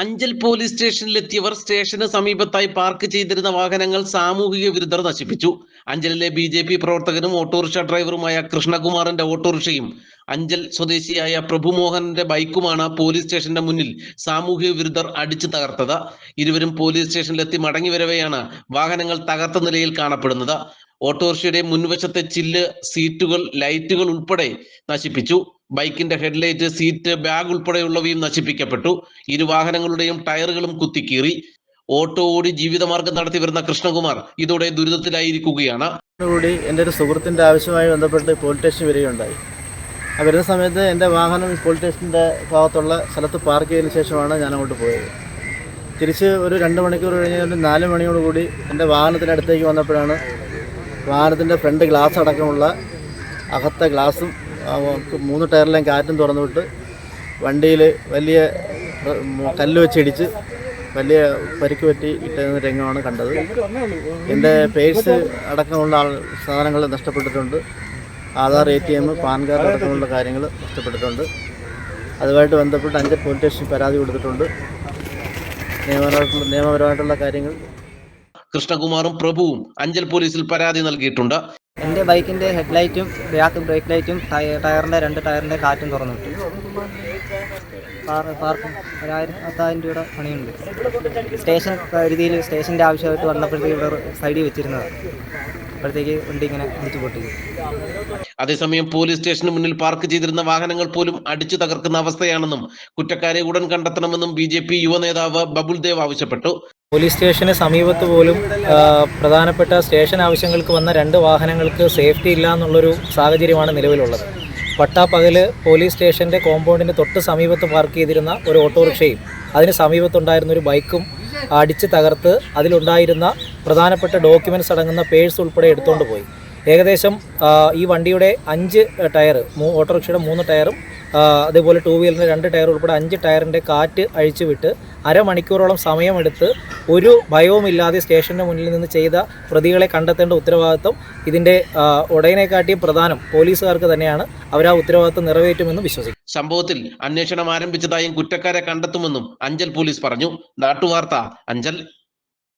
Anchal police സ്റ്റേഷനിലെത്തിയവർ സ്റ്റേഷന് സമീപത്തായി park ചെയ്തിരുന്ന വാഹനങ്ങൾ സാമൂഹിക വിരുദ്ധർ നശിപ്പിച്ചു. അഞ്ചലിലെ ബി ജെ പി പ്രവർത്തകനും ഓട്ടോറിക്ഷ ഡ്രൈവറുമായ കൃഷ്ണകുമാറിന്റെ ഓട്ടോറിക്ഷയും അഞ്ചൽ സ്വദേശിയായ പ്രഭുമോഹനന്റെ ബൈക്കുമാണ് പോലീസ് സ്റ്റേഷന്റെ മുന്നിൽ സാമൂഹിക വിരുദ്ധർ അടിച്ചു തകർത്തത്. ഇരുവരും പോലീസ് സ്റ്റേഷനിലെത്തി മടങ്ങി വരവെയാണ് വാഹനങ്ങൾ തകർത്ത നിലയിൽ കാണപ്പെടുന്നത്. ഓട്ടോറിക്ഷയുടെ മുൻവശത്തെ ചില്ല് സീറ്റുകൾ ലൈറ്റുകൾ ഉൾപ്പെടെ നശിപ്പിച്ചു. ബൈക്കിന്റെ ഹെഡ്ലൈറ്റ് സീറ്റ് ബാഗ് ഉൾപ്പെടെയുള്ളവയും നശിപ്പിക്കപ്പെട്ടു. ഇരു വാഹനങ്ങളുടെയും ടയറുകളും കുത്തിക്കീറി. ഓട്ടോ ഓടി ജീവിതമാർഗം നടത്തി വരുന്ന കൃഷ്ണകുമാർ ഇതോടെ ദുരിതത്തിലായിരിക്കുകയാണ്. കൂടി എന്റെ ഒരു സുഹൃത്തിന്റെ ആവശ്യമായി ബന്ധപ്പെട്ട് പോലീസ് സ്റ്റേഷൻ വരികയുണ്ടായി. വരുന്ന സമയത്ത് എന്റെ വാഹനം പോലീസ് സ്റ്റേഷന്റെ ഭാഗത്തുള്ള സ്ഥലത്ത് പാർക്ക് ചെയ്തതിന് ശേഷമാണ് ഞാൻ അങ്ങോട്ട് പോയത്. തിരിച്ച് ഒരു രണ്ട് മണിക്കൂർ കഴിഞ്ഞ് ഒരു നാല് മണിയോടുകൂടി എന്റെ വാഹനത്തിനടുത്തേക്ക് വന്നപ്പോഴാണ് വാഹനത്തിന്റെ ഫ്രണ്ട് ഗ്ലാസ് അടക്കമുള്ള അകത്തെ ഗ്ലാസും മൂന്ന് ടയറിലെയും കാറ്റും തുറന്നു വിട്ട് വണ്ടിയിൽ വലിയ കല്ല് വെച്ചിടിച്ച് വലിയ പരിക്ക് പറ്റി ഇട്ടുന്ന രംഗമാണ് കണ്ടത്. എന്റെ പേഴ്സ് അടക്കമുള്ള സാധനങ്ങൾ നഷ്ടപ്പെട്ടിട്ടുണ്ട്. Aadhaar A T M PAN card അടക്കമുള്ള കാര്യങ്ങൾ നഷ്ടപ്പെട്ടിട്ടുണ്ട്. അതുമായിട്ട് ബന്ധപ്പെട്ട് അഞ്ച് പോലീസ് സ്റ്റേഷനിൽ പരാതി കൊടുത്തിട്ടുണ്ട്. നിയമപരമായിട്ടുള്ള നിയമപരമായിട്ടുള്ള കാര്യങ്ങൾ കൃഷ്ണകുമാറും പ്രഭുവും അഞ്ചൽ പോലീസിൽ പരാതി നൽകിയിട്ടുണ്ട്. എന്റെ ബൈക്കിന്റെ ഹെഡ്ലൈറ്റും ബാക്ക് ബ്രേക്ക് ലൈറ്റും ടയ- ടയറിന്റെ രണ്ട് ടയറിന്റെ കാറ്റും തുറന്നു. വിട്ടു പാർ- പാർക്കും ഒരായിരം പത്തായിരം രൂപയുടെ പണിയുണ്ട്. സ്റ്റേഷൻ രീതിയിൽ സ്റ്റേഷന്റെ ആവശ്യമായിട്ട് വന്നപ്പോഴത്തേക്ക് ഇവിടെ സൈഡിൽ വെച്ചിരുന്നതാണ് അപ്പോഴത്തേക്ക് വണ്ടി ഇങ്ങനെ അടിച്ചു പൊട്ടി. അതേസമയം പോലീസ് സ്റ്റേഷന് മുന്നിൽ പാർക്ക് ചെയ്തിരുന്ന വാഹനങ്ങൾ പോലും അടിച്ചു തകർക്കുന്ന അവസ്ഥയാണെന്നും കുറ്റക്കാരെ ഉടൻ കണ്ടെത്തണമെന്നും ബി ജെ പി യുവ നേതാവ് ബബുൽ ദേവ് ആവശ്യപ്പെട്ടു. പോലീസ് സ്റ്റേഷന് സമീപത്ത് പോലും പ്രധാനപ്പെട്ട സ്റ്റേഷൻ ആവശ്യങ്ങൾക്ക് വന്ന രണ്ട് വാഹനങ്ങൾക്ക് സേഫ്റ്റി ഇല്ല എന്നുള്ളൊരു സാഹചര്യമാണ് നിലവിലുള്ളത്. പട്ടാപ്പകൽ പോലീസ് സ്റ്റേഷന്റെ കോമ്പൗണ്ടിന് തൊട്ട് സമീപത്ത് പാർക്ക് ചെയ്തിരുന്ന ഒരു ഓട്ടോറിക്ഷയും അതിന് സമീപത്തുണ്ടായിരുന്ന ഒരു ബൈക്കും അടിച്ച് തകർത്ത് അതിലുണ്ടായിരുന്ന പ്രധാനപ്പെട്ട ഡോക്യുമെന്റ്സ് അടങ്ങുന്ന പേഴ്സ് ഉൾപ്പെടെ എടുത്തുകൊണ്ട് പോയി. ഏകദേശം ഈ വണ്ടിയുടെ അഞ്ച് ടയർ ഓട്ടോറിക്ഷയുടെ മൂന്ന് ടയറും അതേപോലെ ടൂ വീലറിന്റെ രണ്ട് ടയർ ഉൾപ്പെടെ അഞ്ച് ടയറിന്റെ കാറ്റ് അഴിച്ചു വിട്ട് അരമണിക്കൂറോളം സമയമെടുത്ത് ഒരു ഭയവുമില്ലാതെ സ്റ്റേഷന്റെ മുന്നിൽ നിന്ന് ചെയ്ത പ്രതികളെ കണ്ടെത്തേണ്ട ഉത്തരവാദിത്വം ഇതിന്റെ ഉടയനെക്കാട്ടിയും പ്രധാനം പോലീസുകാർക്ക് തന്നെയാണ്. അവർ ആ ഉത്തരവാദിത്വം നിറവേറ്റുമെന്ന് വിശ്വസിക്കും സംഭവത്തിൽ അന്വേഷണം ആരംഭിച്ചതായും കുറ്റക്കാരെ കണ്ടെത്തുമെന്നും അഞ്ചൽ പോലീസ് പറഞ്ഞു. നാട്ടുവാർത്ത അഞ്ചൽ.